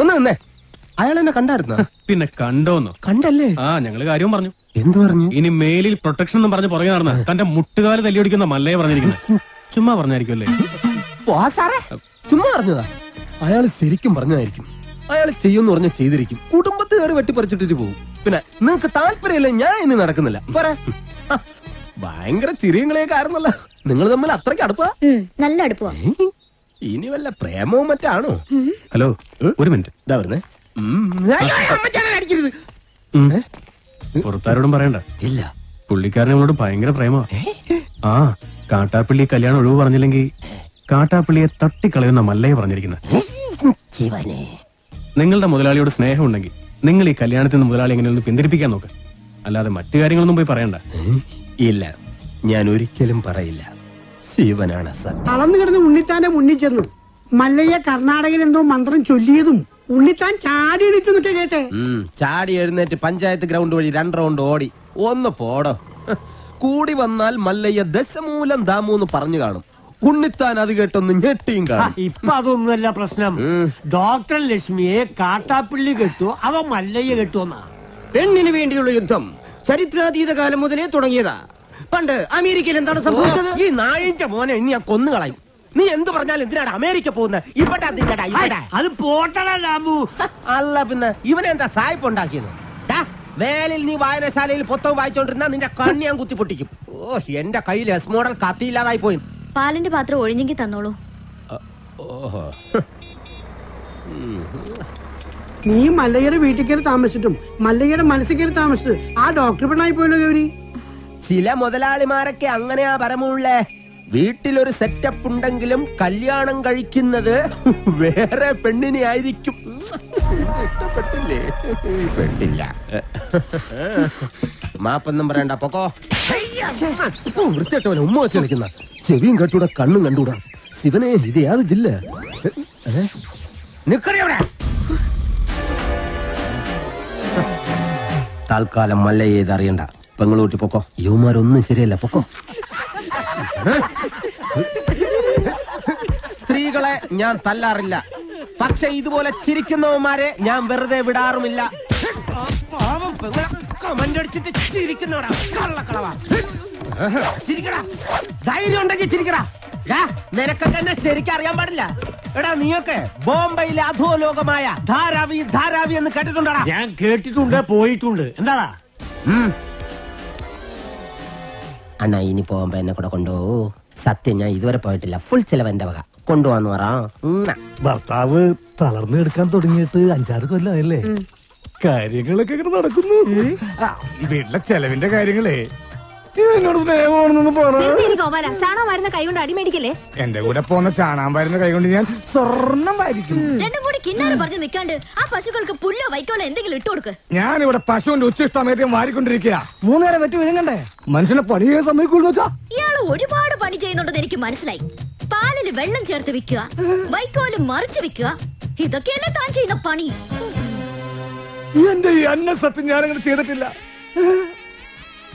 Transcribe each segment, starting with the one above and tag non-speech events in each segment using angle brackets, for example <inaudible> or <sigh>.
ഒന്ന് നിന്നേ. അയാൾ എന്നെ കണ്ടായിരുന്നു? പിന്നെ കണ്ടോന്ന്? കണ്ടല്ലേ? ആ ഞങ്ങൾ കാര്യവും പറഞ്ഞു. എന്തു പറഞ്ഞു? ഇനി മേലിൽ പ്രൊട്ടക്ഷൻ എന്നും പറഞ്ഞ് പുറകെ നടന്ന തന്റെ മുട്ടുകാൽ തല്ലിയൊടിക്കുന്ന മല്ലയെ പറഞ്ഞിരിക്കുന്നത് ചുമ്മാ പറഞ്ഞായിരിക്കുമല്ലേ സാറേ. ചുമ്മാ പറഞ്ഞതാ. അയാൾ ശരിക്കും പറഞ്ഞതായിരിക്കും. അയാൾ ചെയ്യുമെന്ന് പറഞ്ഞ ചെയ്തിരിക്കും. കുടുംബത്തിൽ കയറി വെട്ടിപ്പറിച്ചിട്ടിട്ട് പോകും. പിന്നെ നിങ്ങക്ക് താല്പര്യമില്ല ഞാൻ ഇനി നടക്കുന്നില്ല. പോരാ. ഭയങ്കര ചിരിയും കളിയൊക്കെ ആയിരുന്നല്ലോ. നിങ്ങൾ തമ്മിൽ അത്രയ്ക്ക് അടുപ്പാ? നല്ല അടുപ്പമാ ഏയ്, ഇനി വല്ല പ്രേമവും മറ്റാണോ? ഹലോ ഒരു മിനിറ്റ്. ഇതാ വരുന്നേ. അടിക്കരുത്. പുറത്താരോടും പറയണ്ട. ഇല്ല. പുള്ളിക്കാരൻ അവളോട് ഭയങ്കര പ്രേമ. ആ കാട്ടാപ്പിള്ളി കല്യാണം ഒഴിവ് പറഞ്ഞില്ലെങ്കിൽ കാട്ടാപ്പിള്ളിയെ തട്ടിക്കളയുന്ന മല്ലയെ പറഞ്ഞിരിക്കുന്നത് നിങ്ങളുടെ മുതലാളിയോട് സ്നേഹം ഉണ്ടെങ്കിൽ നിങ്ങൾ ഈ കല്യാണത്തിൽ നിന്ന് മുതലാളി എങ്ങനെയൊന്ന് പിന്തിരിപ്പിക്കാൻ നോക്ക്. അല്ലാതെ മറ്റു കാര്യങ്ങളൊന്നും പോയി പറയണ്ട. ഇല്ല. ഞാൻ ഒരിക്കലും പറയില്ല. ശിവനാണ് സർ. അളന്നു കിടന്ന് ഉണ്ണിത്താന്റെ മുന്നിൽ ചെന്നു. മല്ലയ്യ കർണാടകയിൽ എന്തോ മന്ത്രം ചൊല്ലിയതും ഉണ്ണിത്താൻ ചാടി നിൽക്കെ കേട്ടെ. ഉം, ചാടി എഴുന്നേറ്റ് പഞ്ചായത്ത് ഗ്രൗണ്ട് വഴി രണ്ട് റൗണ്ട് ഓടി. ഒന്ന് പോടോ. കൂടി വന്നാൽ മല്ലയ്യ ദശമൂലം ദാമൂന്ന് പറഞ്ഞു കാണും. ഉണ്ണിത്താൻ അത് കേട്ടൊന്ന് ഞെട്ടിയും കാണും. ഇപ്പൊ അതൊന്നുമല്ല പ്രശ്നം. ഡോക്ടർ ലക്ഷ്മിയെ കാട്ടാപ്പിള്ളി കെട്ടു അവ മല്ലയ്യ കെട്ടുവന്നാ. പെണ്ണിന് വേണ്ടിയുള്ള യുദ്ധം ചരിത്രാതീത കാലം മുതലേ തുടങ്ങിയതാ. പണ്ട് അമേരിക്കയിൽ എന്താണ് സംഭവിച്ചത്? ഈ നായിന്റെ മോനെ ഇനി ഞാൻ കൊന്നുകളയും നീ എന്ത് പറഞ്ഞാലും എന്തിനാണ് അമേരിക്ക പോകുന്നത് ഇവിടെ അതിന്റെടാ, ഇവിടെ അത് പോട്ടടാ അല്ല പിന്നെ ഇവനെന്താ സായിപ്പ് ഉണ്ടാക്കിയത്? വേലിൽ നീ വായനശാലയിൽ പുസ്തകം വായിച്ചോണ്ടിരുന്ന നിന്റെ കണ്ണി ഞാൻ കുത്തി പൊട്ടിക്കും. ഓ എന്റെ കയ്യിൽ എസ് മോഡൽ കത്തിയില്ലാതായി പോയി. പാലിന്റെ പാത്രം ഒഴിഞ്ഞെങ്കിൽ തന്നോളൂ. ഓഹോ നീ മല്ലയ്യയുടെ വീട്ടിൽ കയറി താമസിച്ചിട്ടും മല്ലയ്യയുടെ മനസ്സിൽ കയറി താമസിച്ചത് ആ ഡോക്ടർ പെണ്ണായി പോയല്ലോ ഗൗരി. ചില മുതലാളിമാരൊക്കെ അങ്ങനെയാ പരമുള്ളേ വീട്ടിലൊരു സെറ്റപ്പ് ഉണ്ടെങ്കിലും കല്യാണം കഴിക്കുന്നത് <laughs> വേറെ പെണ്ണിനെ ആയിരിക്കും. ഇഷ്ടപ്പെട്ടില്ലേ? പെട്ടില്ല മാപ്പൊന്നും പറയണ്ട പൊക്കോ. വൃത്തിയായിട്ടോ ഉമ്മ വെച്ച് കളിക്കുന്ന. ചെവിയും കെട്ടൂടെ കണ്ണും കണ്ടൂടാ. ശിവനെ ഇത് യാത് ജില്ല. തൽക്കാലം മല്ലയെ ഇത് അറിയണ്ട പെങ്ങളൂട്ടി പൊക്കോ. യുവമാരൊന്നും ശരിയല്ല പൊക്കോ. സ്ത്രീകളെ ഞാൻ തല്ലാറില്ല. പക്ഷെ ഇതുപോലെ ചിരിക്കുന്നവന്മാരെ ഞാൻ വെറുതെ വിടാറുമില്ല. പാവം പെങ്ങളെ കമന്റ് അടിച്ചിട്ട് ചിരിക്കുന്നോടാ കള്ളക്കളവാ. ചിരിക്കടാ. ധൈര്യം ഉണ്ടെങ്കിൽ ചിരിക്കടാ. നിനക്കൊക്കെ എന്നെ ശരിക്കും അറിയാൻ പാടില്ല. എടാ നീയൊക്കെ ബോംബെയിലെ അധോലോകമായ ധാരാവി ധാരാവി എന്ന് കേട്ടിട്ടുണ്ടടാ? ഞാൻ കേട്ടിട്ടുണ്ട് പോയിട്ടുണ്ട്. എന്താടാ? അണ്ണാ ഇനി പോകുമ്പോ എന്നെ കൂടെ കൊണ്ടുപോകൂ സത്യം ഞാൻ ഇതുവരെ പോയിട്ടില്ല. ഫുൾ ചെലവ് എന്റെ വക. കൊണ്ടുപോവാന്ന് പറ. ഭർത്താവ് തളർന്നു എടുക്കാൻ തുടങ്ങിയിട്ട് അഞ്ചാറ് കൊല്ലമായല്ലേ കാര്യങ്ങളൊക്കെ ഇങ്ങനെ നടക്കുന്നു. വീട്ടിലെ ചെലവിന്റെ കാര്യങ്ങളേ. ഗോപാല ചാണകം വരുന്ന കൈ കൊണ്ട് അടിമേടിക്കല്ലേ? എന്റെ കൂടെ പോന്ന ചാണാൻ വരുന്ന കൈകൊണ്ട് ഞാൻ സ്വർണം വാരിക്കും. രണ്ടും കൂടി കിന്നാരം പറഞ്ഞു നിൽക്കാണ്ട് ആ പശുക്കൾക്ക് പുല്ലോ വൈക്കോലോ എന്തെങ്കിലും ഇട്ടു കൊടുക്ക്. ഇവിടെ പശുവിന്റെ ഉച്ചിഷ്ടമേറ്റം വാരിക്കൊണ്ടിരിക്കുക മൂന്നേരം വെറ്റി വിഴുങ്ങണ്ടേ? മനുഷ്യനെ പണി ചെയ്യാൻ സമയക്കുള്ളൂ വെച്ചാ. ഇയാൾ ഒരുപാട് പണി ചെയ്യുന്നുണ്ടെന്ന് എനിക്ക് മനസ്സിലായി. പാലിൽ വെള്ളം ചേർത്ത് വിൽക്കുക വൈക്കോലും മറിച്ച് വിൽക്കുക ഇതൊക്കെയല്ലേ താൻ ചെയ്യുന്ന പണി? എന്റെ ഈ അന്ന സത്യം ഞാനങ്ങനെ ചെയ്തിട്ടില്ല.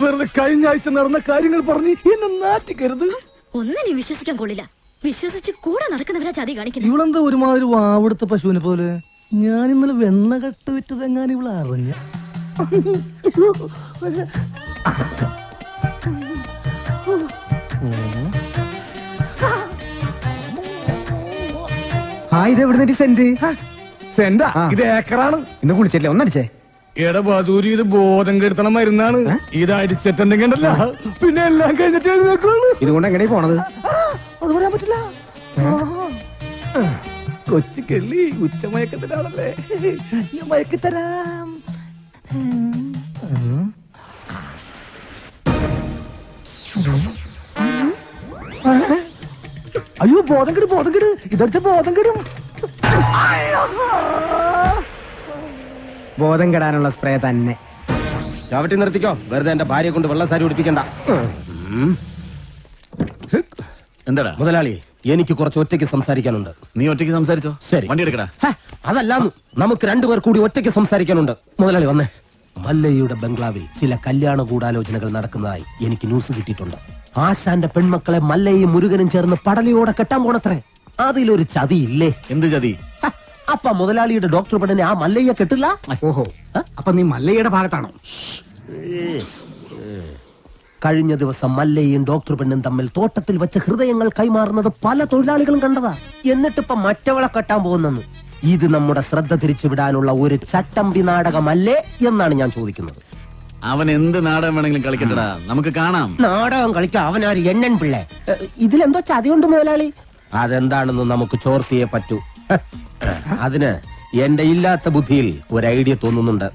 വെറുതെ കഴിഞ്ഞ ആഴ്ച നടന്ന കാര്യങ്ങൾ പറഞ്ഞ് എന്നെ നാറ്റിക്കരുത്. ഒന്നിനും വിശ്വസിക്കാൻ കൊള്ളില്ല. വിശ്വസിച്ച് കൂടെ നടക്കുന്നവരാ ചതി കാണിക്കുന്നത്. ഇവളെന്താ ഒരുമാതിരി വാവെടുത്ത പശുവിനെ പോലെ. ഞാൻ ഇന്നലെ വെണ്ണ കട്ട് വിറ്റതെങ്ങാൻ ഇവിടെ അറിഞ്ഞ. ആ ഇത് എവിടെ സെന്റ്? സെന്റാ? ഇത് ഏക്കറാണ്. ഇന്ന് കുളിച്ചല്ലേ ഒന്നടിച്ചേ. എടാ ബദൂരി ഇത് ബോധം കെടുത്തണ മരുന്നാണ്. ഇത് അടിച്ചിട്ടുണ്ടെങ്കിൽ ഉണ്ടല്ല പിന്നെ എല്ലാം കഴിഞ്ഞിട്ട് എഴുന്നേക്കുള്ളൂ ഇതുകൊണ്ട് എങ്ങനെ പോണത്? അത് പറയാൻ പറ്റില്ല. കൊച്ചു കെള്ളി ഉച്ചമയക്കത്തിലാണല്ലേ ഞാൻ മയക്കിത്തരാം. അയ്യോ ബോധം കെടും ബോധം കെട്. ഇതടുത്ത ബോധം കെടും. ബോധം കെടാനുള്ള സ്പ്രേ തന്നെ. ചവിട്ടി നിർത്തിക്കോ. വെറുതെ എന്റെ ഭാര്യയെ കൊണ്ട് വെള്ളസാരി ഉടിപ്പിക്കണ്ട. എന്താടാ? മുതലാളി എനിക്ക് കുറച്ച് ഒറ്റയ്ക്ക് സംസാരിക്കാനുണ്ട്. നീ ഒറ്റയ്ക്ക് സംസാരിച്ചോ? ശരി. വണ്ടി എടുക്കടാ. അതല്ല നമുക്ക് രണ്ടുപേർ കൂടി ഒറ്റയ്ക്ക് സംസാരിക്കാനുണ്ട്. മുതലാളി വന്നേ. മല്ലയ്യയുടെ ബംഗ്ലാവിൽ ചില കല്യാണ ഗൂഢാലോചനകൾ നടക്കുന്നതായി എനിക്ക് ന്യൂസ് കിട്ടിയിട്ടുണ്ട്. ആശാന്റെ പെൺമക്കളെ മല്ലയും മുരുകനും ചേർന്ന് പടലയോടെ കെട്ടാൻ പോണത്രേ. അതിലൊരു ചതിയില്ലേ? എന്ത് ചതി? അപ്പൊ മുതലാളിയുടെ ഡോക്ടർ പെണ്ണിനെ ആ മല്ലയ്യ കെട്ടില്ല? ഓഹോ. അപ്പൊ നീ മല്ലയ്യയുടെ ഭാഗത്താണോ? കഴിഞ്ഞ ദിവസം മല്ലയും ഡോക്ടർ പെണ്ണും തമ്മിൽ തോട്ടത്തിൽ വെച്ച് ഹൃദയങ്ങൾ കൈമാറുന്നത് പല തൊഴിലാളികളും കണ്ടതാ. എന്നിട്ടിപ്പൊ മറ്റവളെ കെട്ടാൻ പോകുന്നെന്ന്. ഇത് നമ്മുടെ ശ്രദ്ധ തിരിച്ചുവിടാനുള്ള ഒരു ചട്ടമ്പി നാടകമല്ലേ എന്നാണ് ഞാൻ ചോദിക്കുന്നത്. അവൻ എന്ത് നാടകം വേണമെങ്കിലും കളിക്കട്ടടാ. നമുക്ക് കാണാം. നാടകം അവൻ അവനാര് എണ്ണൻ പിള്ളേ. ഇതിലെന്തോ ചതിയുണ്ട് മുതലാളി. അതെന്താണെന്ന് നമുക്ക് ചോർത്തിയേ പറ്റൂ. അതിന് എന്റെ ഇല്ലാത്ത ബുദ്ധിയിൽ ഒരു ഐഡിയ തോന്നുന്നുണ്ട്.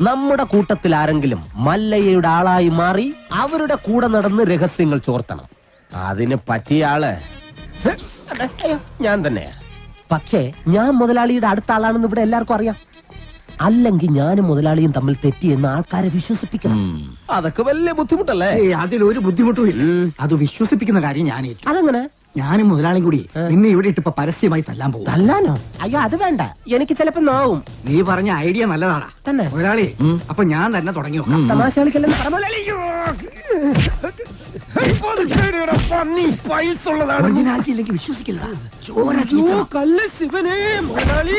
നമ്മുടെ കൂട്ടത്തിൽ ആരെങ്കിലും മല്ലയ്യയുടെ ആളായി മാറി അവരുടെ കൂടെ നടന്ന് രഹസ്യങ്ങൾ ചോർത്തണം. അതിന് പറ്റിയ ആൾ ഞാൻ തന്നെയാ. പക്ഷേ ഞാൻ മുതലാളിയുടെ അടുത്ത ആളാണെന്ന് ഇവിടെ എല്ലാവർക്കും അറിയാം. അല്ലെങ്കിൽ ഞാനും മുതലാളിയും തമ്മിൽ തെറ്റിയെന്ന് ആൾക്കാരെ വിശ്വസിപ്പിക്കണം. അതൊക്കെ വലിയ ബുദ്ധിമുട്ടല്ലേ? അതിലൊരു ബുദ്ധിമുട്ടും ഇല്ല. അത് വിശ്വസിപ്പിക്കുന്ന കാര്യം ഞാൻ ഏറ്റു. അതെങ്ങനെ? ഞാനും മുതലാളിയും കൂടി നിന്നെ ഇവിടെ ഇട്ടിപ്പോ പരസ്യമായി തല്ലാൻ പോകും. തല്ലാനോ? അയ്യോ അത് വേണ്ട. എനിക്ക് ചിലപ്പോ നോവും. നീ പറഞ്ഞ ഐഡിയ നല്ലതാണ് തന്നെ. മുതലാളി അപ്പൊ ഞാൻ തന്നെ തുടങ്ങി നോക്കാം തമാശ കളിക്കല്ലെന്ന് വിശ്വസിക്കില്ല ചോര. കല്ല് ശിവനെ മുതലാളി.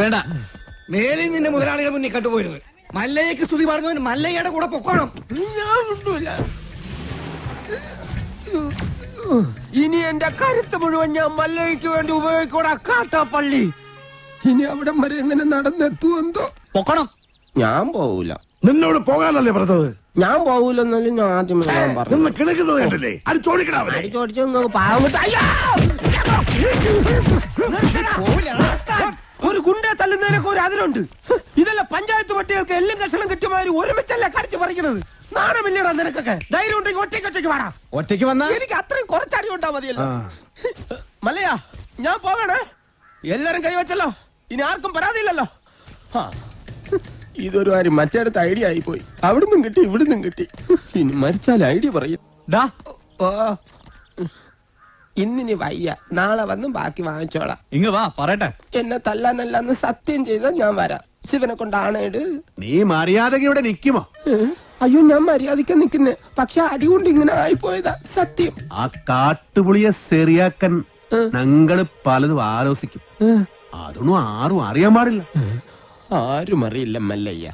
വേണ്ട. മേലിൽ നിന്നെ മുതലാളിയുടെ മുന്നിൽ കണ്ടുപോയിരുന്നു. മല്ലയ്ക്ക് സ്തുതി പറഞ്ഞവൻ മല്ലയ്യയുടെ കൂടെ പൊക്കോണം. ഞാൻ. ഇനി എന്റെ കരുത്ത് മുഴുവൻ ഞാൻ മല്ലയ്ക്ക് വേണ്ടി ഉപയോഗിക്കൂടാ കാട്ടാപ്പള്ളി. ഇനി അവിടം വരെ എങ്ങനെ നടന്നെത്തുമെന്തോ പൊക്കണം. ഞാൻ പോവൂല. നിന്നോട് പോകാനല്ലേ പറഞ്ഞത്? ഞാൻ പോകൂലെന്നാലും ഞാൻ ആദ്യം ഞാൻ പറഞ്ഞു. നിന്ന് കിണക്കുന്നത് കണ്ടില്ലേ? അത് ചോദിക്കണവരെ അടിച്ചോടിച്ച് പാവം കിട്ടും. അയ്യോ! ഒരു ഗുണ്ട തല്ലുന്നതിനൊക്കെ ഒരു അതിലുണ്ട് ഇതല്ല പഞ്ചായത്ത് പട്ടികൾക്ക് എല്ലാം കഷണം കിട്ടിയമാതിരി ഒരുമിച്ചല്ല കടിച്ചു പറിക്കണത്? നാണമില്ലടാ നിനക്കൊക്കെ. ധൈര്യം ഉണ്ടെങ്കിൽ ഒറ്റയ്ക്ക് ഒറ്റയ്ക്ക് വാടാ. ഒറ്റയ്ക്ക് വന്നാ? എനിക്ക് അത്രയും കുറച്ചടി ഉണ്ടാ മതിയല്ലോ. മല്ലയാ ഞാൻ പോകണേ എല്ലാരും കൈവച്ചല്ലോ ഇനി ആർക്കും പരാതിയില്ലല്ലോ. ആ, ഇതൊരു കാര്യം മറ്റേടത്ത് ഐഡിയ ആയി പോയി അവിടുന്നും കിട്ടി ഇവിടുന്നും കിട്ടി. ഇനി മരിച്ചാൽ ഐഡിയ പറയും. ഡാ. ഓ. ഇന്നിനി വയ്യ. നാളെ വന്ന് ബാക്കി വാങ്ങിച്ചോളാം. ഇങ്ങ വാ പറയട്ടെ. എന്നെ തല്ലാനല്ലാന്ന് സത്യം ചെയ്താൽ ഞാൻ വരാം. ശിവനെ കൊണ്ടാണേട് നീ മര്യാദയ്ക്ക് ഇവിടെ നിക്കുമോ അയ്യോ ഞാൻ മര്യാദയ്ക്ക് നിക്കുന്നേ. പക്ഷെ അടി കൊണ്ട് ഇങ്ങനെ ആയിപ്പോയതാ സത്യം. ആ കാട്ടുപുളിയെ ശരിയാക്കാൻ ഞങ്ങൾ പലതും ആലോചിക്കും അതൊന്നും ആരും അറിയാൻ പാടില്ല. ആരും അറിയില്ല മല്ലയ്യ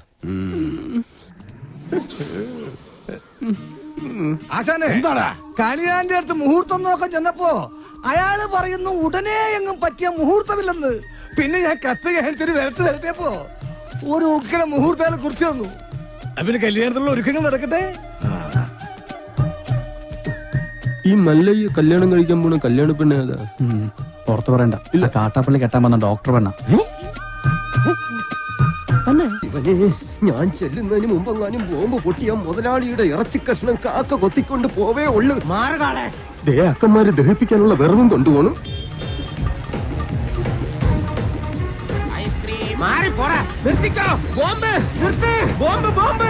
ആശാനെ എന്താടാ? കണിയാന്റെ അടുത്ത് മുഹൂർത്തം നോക്കാൻ ചെന്നപ്പോ അയാൾ പറയുന്നു ഉടനെ എങ്ങും പറ്റിയ മുഹൂർത്തമില്ലെന്ന്. പിന്നെ ഞാൻ കത്ത് കഴിച്ചൊരു വരട്ട് വരട്ടിയപ്പോ ഒരു ഉഗ്ര മുഹൂർത്തങ്ങൾ കുറിച്ച് തന്നു അവന് കല്യാണത്തിലുള്ള ഒരുക്കങ്ങൾ നടക്കട്ടെ? ഈ മല്ലയ്യ കല്യാണം കഴിക്കാൻ പോണ കല്യാണ പെണ്ണ ഏതാ. പുറത്ത് പറയണ്ട. ഇല്ല. കാട്ടാപ്പള്ളി കെട്ടാൻ വന്ന ഡോക്ടർ പെണ്ണ. ഇവനെ ഞാൻ ചെല്ലുന്നതിന് മുമ്പെങ്ങാനും ബോംബ് പൊട്ടിയ മുതലാളിയുടെ ഇറച്ചി കഷ്ണം കാക്ക കൊത്തിക്കൊണ്ട് പോവേ ഉള്ളു. ദേ അക്കന്മാരെ ദഹിപ്പിക്കാനുള്ള വെറുതും കൊണ്ടുപോകണം മാറി പോടാ. നിർത്തിക്കോ. ബോംബ്. നിർത്ത്. Bomb bomb.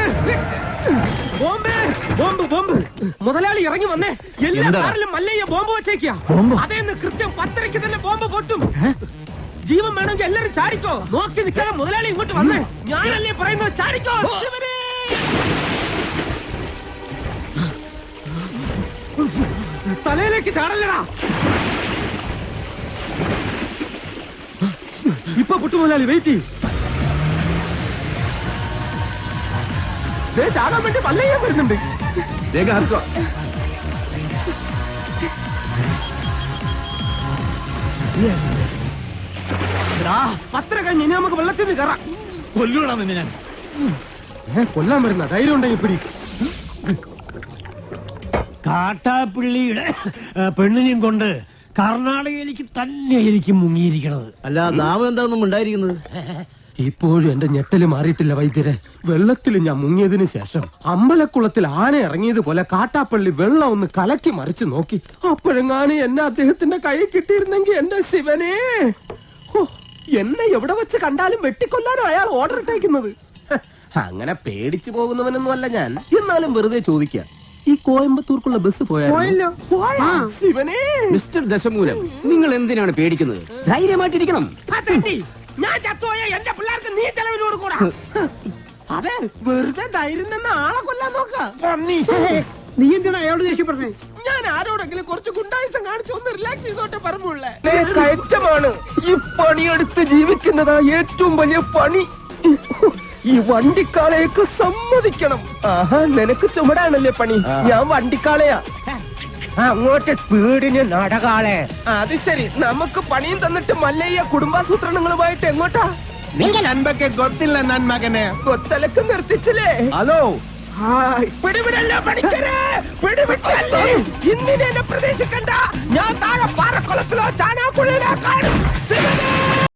Bomb bomb bomb. മുതലാളി ഇറങ്ങി വന്നേ. എല്ലാ? കാറിലും മല്ലയ്യ ബോംബ് വെച്ചേക്കാ അതേന്ന് കൃത്യം പത്തരയ്ക്ക് തന്നെ ബോംബ് പൊട്ടും. ജീവൻ വേണമെങ്കിൽ എല്ലാരും ചാടിക്കോ. നോക്കി നിൽക്കാതെ മുതലാളി ഇങ്ങോട്ട് വന്നേ. ഞാനല്ലേ പറയുന്നത്? ചാടിക്കോ ശിവനേ! തലയിലേക്ക് ചാടല്ലടാ. ഇപ്പൊ പുട്ടു മുതലാളി വെയിറ്റ് ചെയ്യും ചാടാൻ വേണ്ടി മല്ലയ്യ വരുന്നുണ്ട്. എടാ, പത്തര കഴിഞ്ഞ് ഇനി നമുക്ക് വെള്ളത്തിൽ കയറാം. കൊല്ലൂടാ നിന്നെ ഞാൻ. ഏ, കൊല്ലാൻ വരുന്ന ധൈര്യം ഉണ്ടെങ്കിൽ പിടി കാട്ടാപ്പിള്ളിയുടെ പെണ്ണിനെയും കൊണ്ട് കർണാടകയിലേക്ക് തന്നെ എനിക്ക് മുങ്ങിയിരിക്കണത്. അല്ല നാമം എന്താണെന്നും ഉണ്ടായിരിക്കുന്നത്? ഇപ്പോഴും എന്റെ ഞെട്ടൽ മാറിയിട്ടില്ല വൈദ്യരെ. വെള്ളത്തിൽ ഞാൻ മുങ്ങിയതിനു ശേഷം അമ്പലക്കുളത്തിൽ ആന ഇറങ്ങിയതുപോലെ കാട്ടാപ്പള്ളി വെള്ളം ഒന്ന് കലക്കി മറിച്ചു നോക്കി. അപ്പോഴെങ്ങാനും എന്നെ അദ്ദേഹത്തിന്റെ കൈ കിട്ടിയിരുന്നെങ്കിൽ എന്റെ ശിവനെ. എന്നെ എവിടെ വെച്ച് കണ്ടാലും വെട്ടിക്കൊല്ലാനോ അയാൾ ഓർഡർ ഇട്ടേക്കുന്നത്? അങ്ങനെ പേടിച്ചു പോകുന്നവനൊന്നും അല്ല ഞാൻ. എന്നാലും വെറുതെ ചോദിക്കാം. ഈ കോയമ്പത്തൂർക്കുള്ള ബസ് പോയാലോ ശിവനെ! മിസ്റ്റർ ദശമൂലം നിങ്ങൾ എന്തിനാണ് പേടിക്കുന്നത്? ധൈര്യമായിട്ടിരിക്കണം. ഞാൻ ചത്തുപോയ എന്റെ പിള്ളേർക്ക് നീ അതെ വെറുതെ ധൈര്യം തന്നെ ആളെ കൊല്ലാൻ നോക്ക. നീ എന്തിനാ അയാളോട് ദേഷ്യപ്പെട്ടേ ഞാൻ ആരോടെങ്കിലും കുറച്ച് ഗുണ്ടായുസം കാണിച്ചു ഒന്ന് റിലാക്സ് ചെയ്തോട്ടെ പറഞ്ഞുള്ളേ കയറ്റമാണ്. ഈ പണിയെടുത്ത് ജീവിക്കുന്നതാ ഏറ്റവും വലിയ പണി. ഈ വണ്ടിക്കാളയൊക്കെ സമ്മതിക്കണം. ആഹാ നിനക്ക് ചുമടാണല്ലേ പണി? ഞാൻ വണ്ടിക്കാളയാ. അങ്ങോട്ട് സ്പീഡിന് നടകാളെ. അത് ശരി. നമുക്ക് പണിയും തന്നിട്ട് മല്ലയ്യ കുടുംബാസൂത്രണങ്ങളുമായിട്ട് എങ്ങോട്ടാ? നിങ്ങൾ എന്തൊക്കെ ഗൊത്തില്ല നന്മകനെ ഗൊത്തലക്ക് നിർത്തിച്ചില്ലേ? അതോ പിടിവിടല്ല പണിക്കരെ ഞാൻ താഴെ പാറക്കുളത്തിലോ ചാനാപ്പുഴയിലോ കാണും!